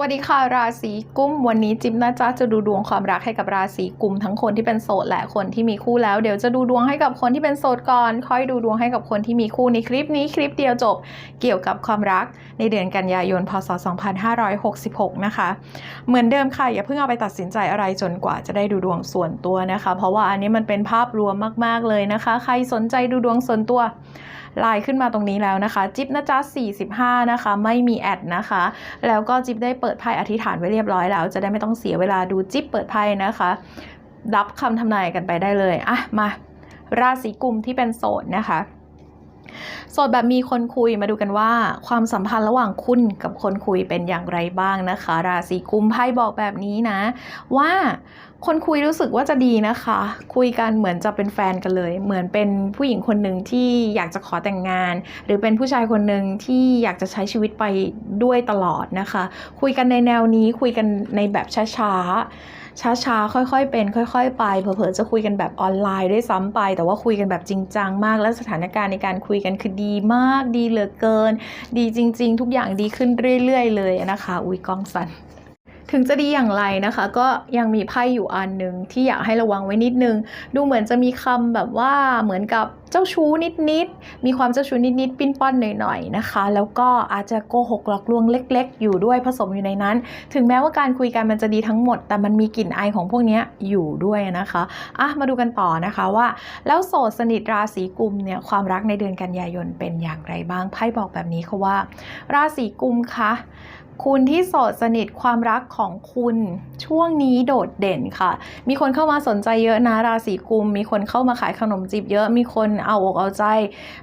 วัสดีค่ะราศีกุมวันนี้จิ๊บนะจ๊ะจะดูดวงความรักให้กับราศีกุมทั้งคนที่เป็นโสดและคนที่มีคู่แล้วเดี๋ยวจะดูดวงให้กับคนที่เป็นโสดก่อน ค่อยดูดวงให้กับคนที่มีคู่ในคลิปนี้คลิปเดียวจบ เกี่ยวกับความรักในเดือนกันยายนพศ 2566 นะคะ เหมือนเดิมค่ะอย่าเพิ่งเอาไปตัดสินใจอะไรจนกว่าจะได้ดูดวงส่วนตัวนะคะ เพราะว่าอันนี้มันเป็นภาพรวมมาก ๆเลยนะคะ ใครสนใจดูดวงส่วนตัว ไลน์ขึ้นมาตรงนี้แล้วนะคะ จิ๊บนะจ๊ะ45 นะคะ ไม่มีแอดนะคะ แล้วก็จิ๊บได้เปิดไพ่อธิษฐานไว้เรียบร้อยแล้ว จะได้ไม่ต้องเสียเวลาดูจิ๊บเปิดไพ่นะคะ รับคำทำนายกันไปได้เลยอะมา ราศีกุมที่เป็นโสดนะคะโสดแบบมีคนคุยมาดูกันว่า ความสัมพันธ์ระหว่างคุณกับคนคุยเป็นอย่างไรบ้างนะคะ ราศีกุมไพ่บอกแบบนี้นะ ว่า คนคุยรู้สึกว่าจะดีนะคะ คุยกันเหมือนจะเป็นแฟนกันเลย เหมือนเป็นผู้หญิงคนหนึ่งที่อยากจะขอแต่งงาน หรือเป็นผู้ชายคนหนึ่งที่อยากจะใช้ชีวิตไปด้วยตลอดนะคะ คุยกันในแนวนี้คุยกันในแบบช้าๆช้าๆค่อยๆเป็น ค่อย ๆ ไปเผลอๆจะคุยกันแบบออนไลน์ด้วยซ้ำไป แต่ว่าคุยกันแบบจริงจังมาก และสถานการณ์ในการคุยกันคือดีมากดีเหลือเกิน ดีจริง ๆ ทุกอย่างดีขึ้นเรื่อย ๆ เลยนะคะ อุ้ยกล้องสัน ถึงจะดีอย่างไรนะคะ ก็ยังมีไพ่อยู่อันหนึ่งที่อยากให้ระวังไว้นิดนึง ดูเหมือนจะมีคำแบบว่าเหมือนกับ เจ้าชู้นิดๆ มีความเจ้าชู้นิดๆ ปิ้นป้อนหน่อยๆ นะคะ แล้วก็อาจจะโกหกหลอกลวงเล็ก ๆ อยู่ด้วยผสมอยู่ในนั้น ถึงแม้ว่าการคุยกันมันจะดีทั้งหมด แต่มันมีกลิ่นไอของพวกนี้อยู่ด้วยนะคะอะมาดูกันต่อนะคะว่า แล้วโสดสนิทราศีกุมเนี่ยความรักในเดือนกันยายนเป็นอย่างไรบ้าง ไพ่บอกแบบนี้ค่ะว่า ราศีกุมคะคุณที่โสดสนิทความรักของคุณช่วงนี้โดดเด่นค่ะ มีคนเข้ามาสนใจเยอะนะราศีกุม มีคนเข้ามาขายขนมจีบเยอะ มีคนเอาอกเอาใจ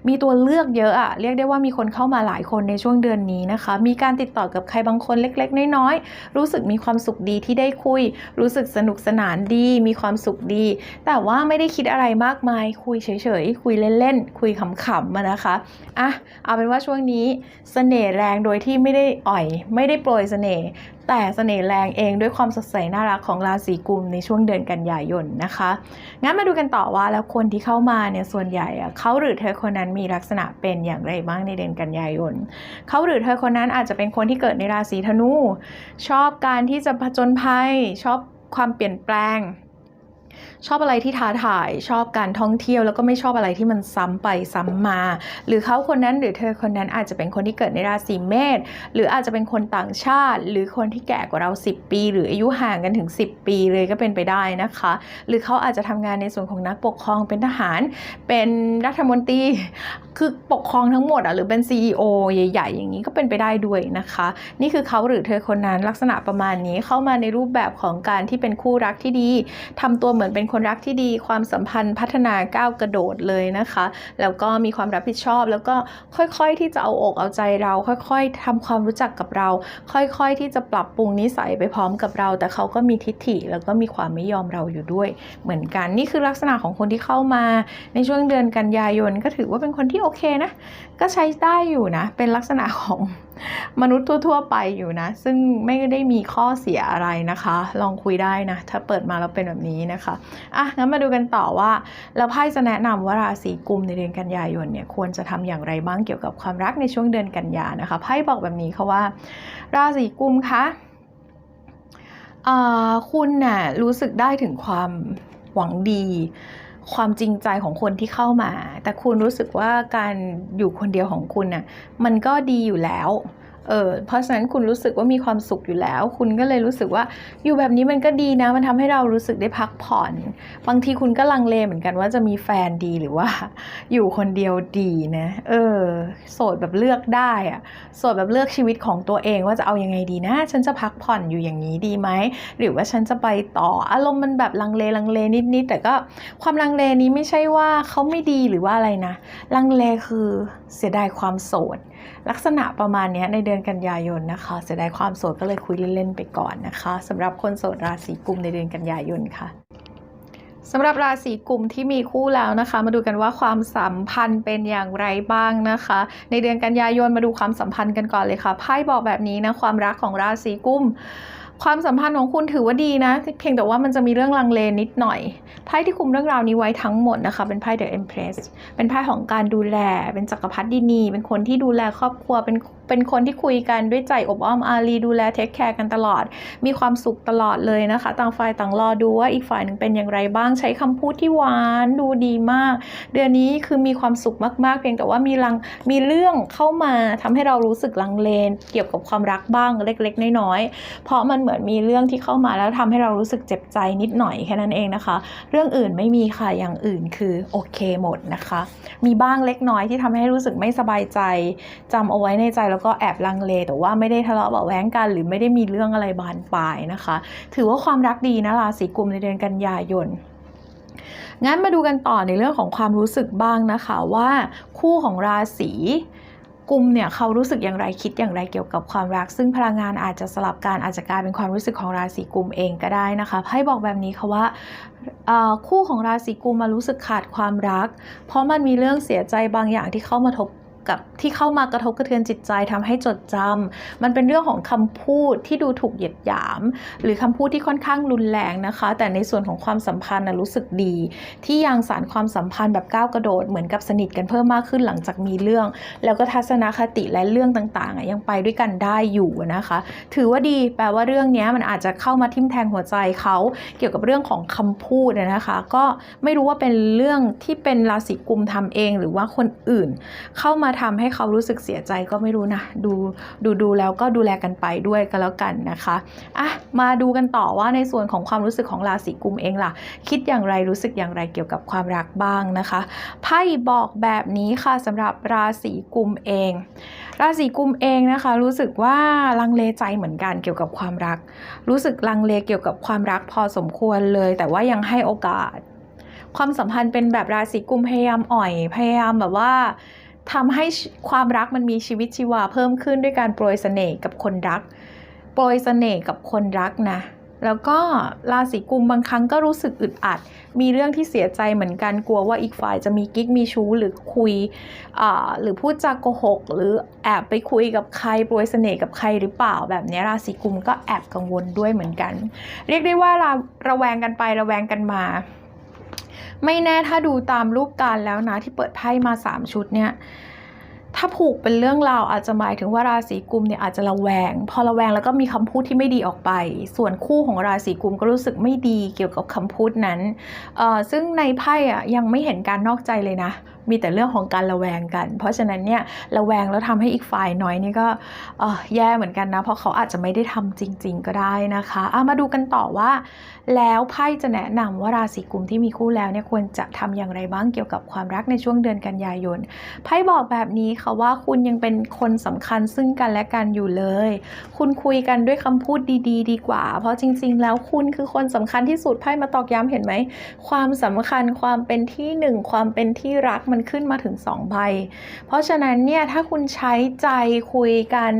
มีตัวเลือกเยอะอะเรียกได้ว่ามีคนเข้ามาหลายคนในช่วงเดือนนี้นะคะ มีการติดต่อกับใครบางคนเล็ก ๆ น้อยๆรู้สึกมีความสุขดีที่ได้คุย รู้สึกสนุกสนานดี มีความสุขดี แต่ว่าไม่ได้คิดอะไรมากมาย คุยเฉยๆคุยเล่นๆคุยขำๆมานะคะอะเอาเป็นว่าช่วงนี้เสน่ห์แรงโดยที่ไม่ได้อ่อย ไม่ได้โปรยเสน่ห์ แต่เสน่ห์แรงเองด้วยความสดใสน่ารักของราศีกุมในช่วงเดือนกันยายนนะคะ งั้นมาดูกันต่อว่าแล้วคนที่เข้ามาเนี่ยส่วนใหญ่เขาหรือเธอคนนั้นมีลักษณะเป็นอย่างไรบ้างในเดือนกันยายนเขาหรือเธอคนนั้นอาจจะเป็นคนที่เกิดในราศีธนู ชอบการที่จะผจญภัย ชอบความเปลี่ยนแปลง ชอบอะไรที่ท้าทาย ชอบการท่องเที่ยว แล้วก็ไม่ชอบอะไรที่มันซ้ำไปซ้ำมา หรือเขาคนนั้นหรือเธอคนนั้นอาจจะเป็นคนที่เกิดในราศีเมษหรืออาจจะเป็นคนต่างชาติ หรือคนที่แก่กว่าเรา 10 ปี หรืออายุห่างกันถึง 10 ปีเลยก็เป็นไปได้นะคะ หรือเขาอาจจะทำงานในส่วนของนักปกครองเป็นทหาร เป็นรัฐมนตรีคือปกครองทั้งหมดอะหรือเป็น CEO ใหญ่ ๆ อย่างนี้ก็เป็นไปได้ด้วยนะคะ นี่คือเขาหรือเธอคนนั้นลักษณะประมาณนี้เข้ามาในรูปแบบของการที่เป็นคู่รักที่ดีทำตัวเหมือนเป็นคนรักที่ดีความสัมพันธ์พัฒนาก้าวกระโดดเลยนะคะ แล้วก็มีความรับผิดชอบ แล้วก็ค่อยๆที่จะเอาอกเอาใจเรา ค่อยๆทำความรู้จักกับเรา ค่อยๆที่จะปรับปรุงนิสัยไปพร้อมกับเรา แต่เขาก็มีทิฐิแล้วก็มีความไม่ยอมเราอยู่ด้วย เหมือนกันนี่คือลักษณะของคนที่เข้ามา ในช่วงเดือนกันยายนก็ถือว่าเป็นคนที่โอเคนะก็ใช้ได้อยู่นะ เป็นลักษณะของมนุษย์ทั่ว ๆ ไปอยู่นะ ซึ่งไม่ได้มีข้อเสียอะไรนะคะ ลองคุยได้นะ ถ้าเปิดมาแล้วเป็นแบบนี้นะคะอะงั้นมาดูกันต่อว่า แล้วไพ่จะแนะนำว่าราศีกุมในเดือนกันยายนเนี่ยควรจะทำอย่างไรบ้างเกี่ยวกับความรักในช่วงเดือนกันยานะคะไพ่บอกแบบนี้ค่ะว่า ราศีกุมคะอ่าคุณน่ะรู้สึกได้ถึงความหวังดี ความจริงใจของคนที่เข้ามา แต่คุณรู้สึกว่าการอยู่คนเดียวของคุณน่ะมันก็ดีอยู่แล้ว เออเพราะฉะนั้นคุณรู้สึกว่ามีความสุขอยู่แล้ว คุณก็เลยรู้สึกว่าอยู่แบบนี้มันก็ดีนะ มันทำให้เรารู้สึกได้พักผ่อน บางทีคุณก็ลังเลเหมือนกันว่าจะมีแฟนดีหรือว่า อยู่คนเดียวดีนะเออ โสดแบบเลือกได้อะโสดแบบเลือกชีวิตของตัวเองว่าจะเอายังไงดีนะ ฉันจะพักผ่อนอยู่อย่างนี้ดีไหมหรือว่าฉันจะไปต่ออารมณ์มันแบบลังเลลังเลนิดๆแต่ก็ความลังเลนี้ไม่ใช่ว่าเขาไม่ดีหรือว่าอะไรนะ ลังเลคือเสียดายความโสด ลักษณะประมาณเนี้ยในเดือนอนกันยายนนะคะเสียดายความโสดก็เลยคุยเล่นๆไปก่อนนะคะสำหรับคนโสดราศีกุมในเดือนกันยายนค่ะสำหรับราศีกุมที่มีคู่แล้วนะคะ มาดูกันว่าความสัมพันธ์เป็นอย่างไรบ้างนะคะ ในเดือนกันยายนมาดูความสัมพันธ์กันก่อนเลยค่ะไพ่บอกแบบนี้นะความรักของราศีกุม ความสัมพันธ์ของคุณถือว่าดีนะ เพียงแต่ว่ามันจะมีเรื่องลังเลนิดหน่อย ไพ่ที่คุมเรื่องราวนี้ไว้ทั้งหมดนะคะ เป็นไพ่ The Empress เป็นไพ่ของการดูแล เป็นจักรพรรดินี เป็นคนที่ดูแลครอบครัว เป็นเป็นคนที่คุยกันด้วยใจอบอ้อมอารีดูแลเทคแคร์กันตลอด มีความสุขตลอดเลยนะคะ ต่างฝ่ายต่างรอดูว่าอีกฝ่ายหนึ่งเป็นอย่างไรบ้าง ใช้คำพูดที่หวานดูดีมาก เดือนนี้คือมีความสุขมากๆ เพียงแต่ว่ามีลังมีเรื่องเข้ามาทำให้เรารู้สึกลังเลนเกี่ยวกับความรักบ้างเล็ก ๆ น้อยๆ เพราะมันเหมือนมีเรื่องที่เข้ามาแล้วทำให้เรารู้สึกเจ็บใจนิดหน่อยแค่นั้นเองนะคะ เรื่องอื่นไม่มีค่ะอย่างอื่นคือโอเคหมดนะคะ มีบ้างเล็กน้อยที่ทำให้รู้สึกไม่สบายใจจำเอาไว้ในใจแล้วก็แอบลังเล แต่ว่าไม่ได้ทะเลาะเบาแว้งกัน หรือไม่ได้มีเรื่องอะไรบานปลายนะคะ ถือว่าความรักดีนะราศีกุมในเดือนกันยายนงั้นมาดูกันต่อในเรื่องของความรู้สึกบ้างนะคะว่าคู่ของราศี กลุ่มเนี่ยเขารู้สึกอย่างไรคิดอย่างไรเกี่ยวกับความรัก ซึ่งพลังงานอาจจะสลับการอาจจะกลายเป็นความรู้สึกของราศีกุมเองก็ได้นะคะให้บอกแบบนี้ค่ะว่าคู่ของราศีกุมมารู้สึกขาดความรัก เพราะมันมีเรื่องเสียใจบางอย่างที่เข้ามาทบ กับที่เข้ามากระทบกระเทือนจิตใจทำให้จดจำมันเป็นเรื่องของคำพูดที่ดูถูกเหยียดหยาม หรือคำพูดที่ค่อนข้างรุนแรงนะคะ แต่ในส่วนของความสัมพันธ์นะรู้สึกดี ที่ยังสารความสัมพันธ์แบบก้าวกระโดดเหมือนกับสนิทกันเพิ่มมากขึ้นหลังจากมีเรื่อง แล้วก็ทัศนคติและเรื่องต่างๆอะยังไปด้วยกันได้อยู่นะคะ ถือว่าดีแปลว่าเรื่องนี้มันอาจจะเข้ามาทิ่มแทงหัวใจเขาเกี่ยวกับเรื่องของคำพูดนะคะ ก็ไม่รู้ว่าเป็นเรื่องที่เป็นราศีกุมทำเอง หรือว่าคนอื่นเข้ามาทำให้เขารู้สึกเสียใจก็ไม่รู้นะดูดูดูแล้วก็ดูแลกันไปด้วยก็แล้วกันนะคะอะมาดูกันต่อว่าในส่วนของความรู้สึกของราศีกุมเองล่ะ คิดอย่างไรรู้สึกอย่างไรเกี่ยวกับความรักบ้างนะคะไพ่บอกแบบนี้ค่ะสำหรับราศีกุมเอง ราศีกุมเองนะคะ รู้สึกว่าลังเลใจเหมือนกันเกี่ยวกับความรัก รู้สึกลังเลเกี่ยวกับความรักพอสมควรเลย แต่ว่ายังให้โอกาส ความสัมพันธ์เป็นแบบราศีกุมพยายามอ่อย พยายามแบบว่า ทำให้ความรักมันมีชีวิตชีวาเพิ่มขึ้นด้วยการโปรยเสน่ห์กับคนรัก โปรยเสน่ห์กับคนรักนะ แล้วก็ราศีกุมบางครั้งก็รู้สึกอึดอัด มีเรื่องที่เสียใจเหมือนกันกลัวว่าอีกฝ่ายจะมีกิ๊กมีชู้หรือคุยอ่าหรือพูดจาโกหก หรือแอบไปคุยกับใครโปรยเสน่ห์กับใครหรือเปล่า แบบนี้ราศีกุมก็แอบกังวลด้วยเหมือนกัน เรียกได้ว่าระระแวงกันไประแวงกันมา ไม่แน่ถ้าดูตามรูปการแล้วนะที่เปิดไพ่มา 3 ชุดเนี่ยถ้าผูกเป็นเรื่องราวอาจจะหมายถึงว่าราศีกุมเนี่ยอาจจะระแวง พอระแวงแล้วก็มีคำพูดที่ไม่ดีออกไป ส่วนคู่ของราศีกุมก็รู้สึกไม่ดีเกี่ยวกับคำพูดนั้นเออซึ่งในไพ่อะยังไม่เห็นการนอกใจเลยนะ มีแต่เรื่องของการระแวงกัน เพราะฉะนั้นเนี่ยระแวงแล้วทำให้อีกฝ่ายน้อยนี่ก็แย่เหมือนกันนะ เพราะเขาอาจจะไม่ได้ทำจริง ๆ ก็ได้นะคะอะมาดูกันต่อว่า แล้วไพ่จะแนะนำว่าราศีกุมที่มีคู่แล้วเนี่ยควรจะทำอย่างไรบ้างเกี่ยวกับความรักในช่วงเดือนกันยายนไพ่บอกแบบนี้ค่ะว่าคุณยังเป็นคนสำคัญซึ่งกันและกันอยู่เลย คุณคุยกันด้วยคำพูดดี ๆ ดีกว่า เพราะจริง ๆ แล้วคุณคือคนสำคัญที่สุดไพ่มาตอกย้ำเห็นไหมความสำคัญความเป็นที่หนึ่งความเป็นที่รักมันขึ้นมาถึงสองใบ เพราะฉะนั้นเนี่ยถ้าคุณใช้ใจคุยกัน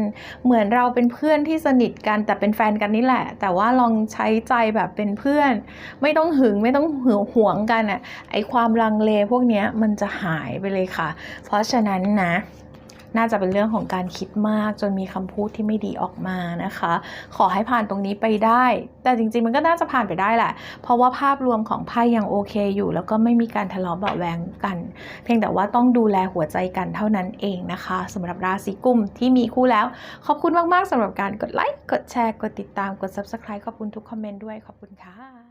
เหมือนเราเป็นเพื่อนที่สนิทกันแต่เป็นแฟนกันนี่แหละ แต่ว่าลองใช้ใจแบบเป็นเพื่อน ไม่ต้องหึงไม่ต้องหือหวงกันอะไอความลังเลพวกนี้มันจะหายไปเลยค่ะ เพราะฉะนั้นนะ น่าจะเป็นเรื่องของการคิดมากจนมีคำพูดที่ไม่ดีออกมานะคะ ขอให้ผ่านตรงนี้ไปได้ แต่จริงๆมันก็น่าจะผ่านไปได้แหละ เพราะว่าภาพรวมของไพ่ยังโอเคอยู่ แล้วก็ไม่มีการทะเลาะเบาแวงกัน เพียงแต่ว่าต้องดูแลหัวใจกันเท่านั้นเองนะคะสำหรับราศีกุมที่มีคู่แล้ว ขอบคุณมากๆสำหรับการกดไลค์กดแชร์กดติดตามกด subscribe ขอบคุณทุกคอมเมนต์ด้วยขอบคุณค่ะ